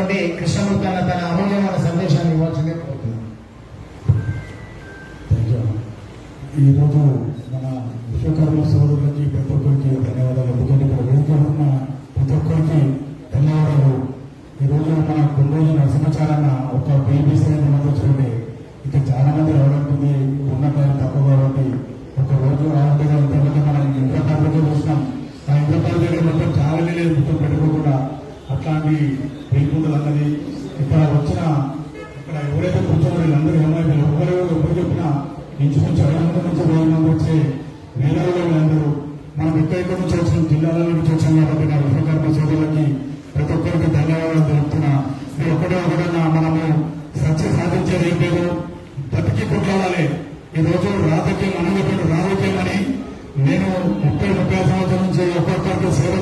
ఉన్నటువంటి కృష్ణమూర్తి అన్న తన అమూల్యమైన సందేశాన్ని ఇవ్వాల్సిందే కోరుతున్నాను. ఈరోజు మన విశ్వకర్మ సోదరులకి ప్రతి ఒక్కరికి ధన్యవాదాలు ఎందుకంటే ఇక్కడ వేదికలో ఉన్న ప్రతి ఒక్కరికి ధన్యవాదాలు ఈరోజు మన కొండోజు నరసింహచారన్న ఒక బేబీసీ మనకు చూడండి ఇంకా చాలా మంది రావడానికి ఉన్న టైం తక్కువ కాబట్టి ఒక రోజు రావడం తర్వాత మనం ఇంట్లో పద్ధతి చూసినాం ఆ ఇంట్లో పద్ధతి మొత్తం చాలా లేదు మొత్తం పెట్టుకోకుండా అట్లాంటి పెరుగుతుంది ఇక్కడ వచ్చిన ఇక్కడ ఎవరైతే కూర్చోమో వీళ్ళందరూ ఏమైనా ఎవరు ఎవరు చెప్పిన ఇంచుమించు ఐదు వందల నుంచి వెయ్యి మంది వచ్చే వేలలో వీళ్ళందరూ. మనం ఎక్కడెక్కడ నుంచి వచ్చిన? జిల్లాల నుంచి వచ్చాం కాబట్టి నా విశ్వకర్మ సోదరులకి ప్రతి ఒక్కరికి ధన్యవాదాలు తెలుపుతున్నా. మీరు ఒకటే ఒకటన్నా మనము సత్య సాధించేది ఏం లేదు. బతికి కొట్లాడాలి. ఈ రోజు రాజకీయం అనగపెట్టు రాజకీయం అని నేను ముప్పై ముప్పై సంవత్సరాల నుంచి ఒక్కొక్కరికి సేవ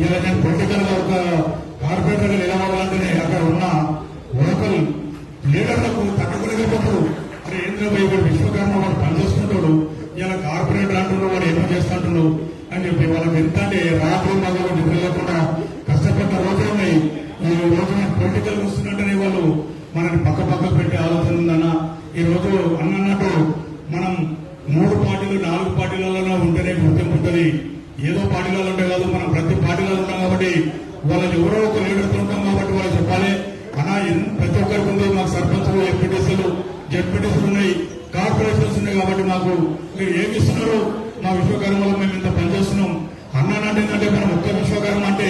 ఇలా నేను పొలిటికల్గా ఒక కార్పొరేటర్ నిలబడాలంటేనే అక్కడ ఉన్న లోకల్ లీడర్లకు తట్టుకోలేకపోతారు అరే ఏంద్ర భయ్ విశ్వకర్మ వాడు పనిచేస్తుంటాడు. ఇలా కార్పొరేటర్ అంటున్నాడు వాడు ఏమో చేస్తుంటాడు అని చెప్పి వాళ్ళకి ఎంత అంటే రాత్రి మగలు నిద్ర లేకుండా కష్టపడ్డ రోజులు ఉన్నాయి. ఈ రోజు పొలిటికల్ వస్తున్నట్టనే వాళ్ళు మనని పక్క పక్క పెట్టే ఆలోచన ఉందన్న. ఈ రోజు అన్నట్టు మనం మూడు పార్టీలు నాలుగు పార్టీలలో ఉంటేనే గుర్తింపు ఉంటుంది. ఏదో పార్టీలలో ఉంటే కాదు మనం ప్రతి పార్టీలో ఉంటాం కాబట్టి వాళ్ళని ఎవరో ఒక లీడర్తో ఉంటాం కాబట్టి వాళ్ళు చెప్పాలి. అన్నా ప్రతి ఒక్కరికి ఉంది. మాకు సర్పంచులు ఎంపీటీసీలు జడ్పీటీసీలు ఉన్నాయి. కార్పొరేషన్స్ ఉన్నాయి కాబట్టి మాకు మీరు ఏమి ఇస్తున్నారు? మా విశ్వకర్మలో మేము ఇంత పనిచేస్తున్నాం అన్నానంటే ఏంటంటే మనం ఒక్క విశ్వకర్మ అంటే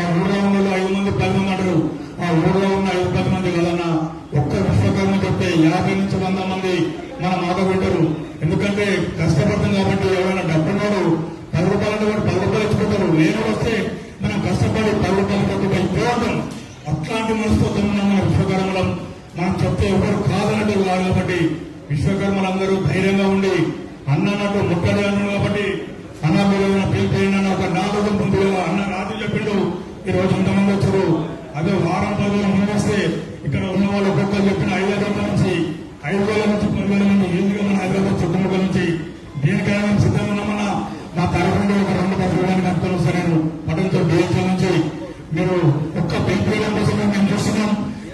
ఆ ఊళ్ళో ఉన్న ఐదు మంది పది మంది అంటారు. ఆ ఊళ్ళో ఉన్న ఐదు పది మంది కదన్నా ఒక్క విశ్వకర్మ చెప్తే యాభై నుంచి వంద మంది మన మాట వింటారు. ఎందుకంటే కష్టం కాబట్టి ఎవరైనా డబ్బున్నాడు పది రూపాయలు అంటే వాడు పది రూపాయలు ఇచ్చుకుంటారు నేను వస్తే మనం కష్టపడి పది రూపాయలు కట్టుబడి పోవడం అట్లాంటి మనస్తత్వం ఉన్న మన విశ్వకర్మలం మనం చెప్తే ఎవరు కాదన్నట్టు కాదు కాబట్టి విశ్వకర్మలందరూ ధైర్యంగా ఉండి అన్నట్టు ముట్టడి అన్నాడు కాబట్టి అన్న మీరు పిలిపోయిన ఒక నాలుగు ముందుగా అన్న రాత్రి చెప్పిండు. ఈ రోజు ఇంతమంది వచ్చారు. అదే వారం పది రోజులు ముందు వస్తే ఇక్కడ ఉన్న వాళ్ళు ఒక్కొక్కరు చెప్పిన ఐదు వేల నుంచి ఐదు వేల నుంచి పది వేల మంది ఈజీగా మన హైదరాబాద్ చుట్టుముట్ల నుంచి. దీనికైనా సిద్ధంగా ఉన్నామన్నా నా తరఫున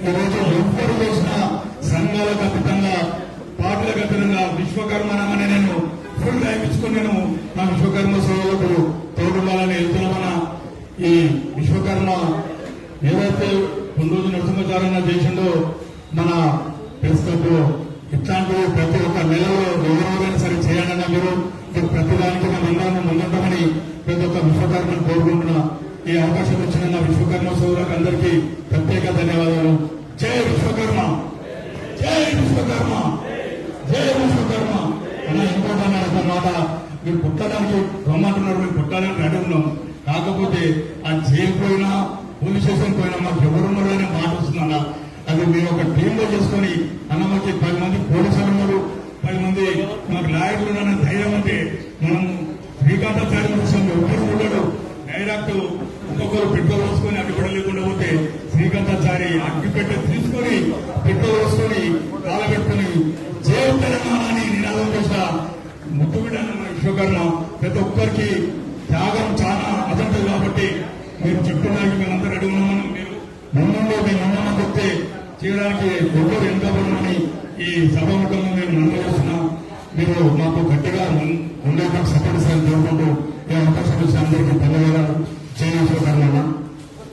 ఈరోజు ఈ రోజు ఎవ్వరు చేసిన సంఘాలకు అతీతంగా పార్టీలకు అతీతంగా విశ్వకర్మనమని నేను ఫుల్ టైం ఇచ్చుకొని నేను నా విశ్వకర్మ సేవలకు తోడుండాలని వెళ్తున్నామన్న ఈ విశ్వకర్మ ఏదైతే కొన్ని రోజు నరసింహచారణ చేసిందో మన ప్రెస్ క్లబ్ ఇట్లాంటివి ప్రతి ఒక్క నెలలో ఎవరెవరైనా సరే చేయాలన్న మీరు. ప్రతిదానికి మన దానికి అందరం ముందుంటామని ప్రతి ఒక్క విశ్వకర్మను కోరుకుంటున్నా. ఈ అవకాశం ఇచ్చిన నా విశ్వకర్మ సోదరులకు అందరికీ ప్రత్యేక ధన్యవాదాలు. జై విశ్వకర్మ. జై విశ్వకర్మ. జై విశ్వకర్మ. అన్న ఇంకోటి అన్నారు మాట మీరు పుట్టడానికి రమ్మంటున్నారు మీరు పుట్టాలని అడుగున్నాం కాకపోతే ఆ జైలు పోయినా పోలీస్ స్టేషన్ పోయినా మాకు ఎవరున్నారు అనే మాట వస్తుందన్న. అది మీరు ఒక టీంలో చేసుకొని అన్న మాకు పది మంది పోలీసులు ఉన్నారు. పది మంది మాకు లాయర్లు ఉన్నారని ధైర్యం అంటే మనం శ్రీకాంతాచార్య కోసం ఎవరు ఉండడు డైరెక్ట్ ఒక్కొక్కరు పెట్రోల్ పోసుకొని అడ్డు కూడా లేకుండా పోతే శ్రీకాంతాచారి జారి పెట్టి తీసుకొని పెట్రోల్ వేసుకొని కాలబెట్టుకుని జయ తెలంగాణ అని నినాదం చేసిన ముట్టుబిడ్డన్న విశ్వకర్ణ ప్రతి ఒక్కరికి త్యాగం చాలా అదంతది కాబట్టి మీరు చెప్పడానికి మేమందరూ రెడీ ఉన్నామని మీరు ముందులో మేము ఉన్నామని చెప్తే చేయడానికి ఎవరు వెనుకబడమని ఈ సభాముఖంగా మేము నమ్మకస్తున్నాం మీరు మాకు గట్టిగా ఉండే సపోర్ట్ సార్ కోరుకుంటూ ఈ అవకాశం ఇచ్చిన అందరికీ ధన్యవాదాలు. జయ విశ్వకర్మ.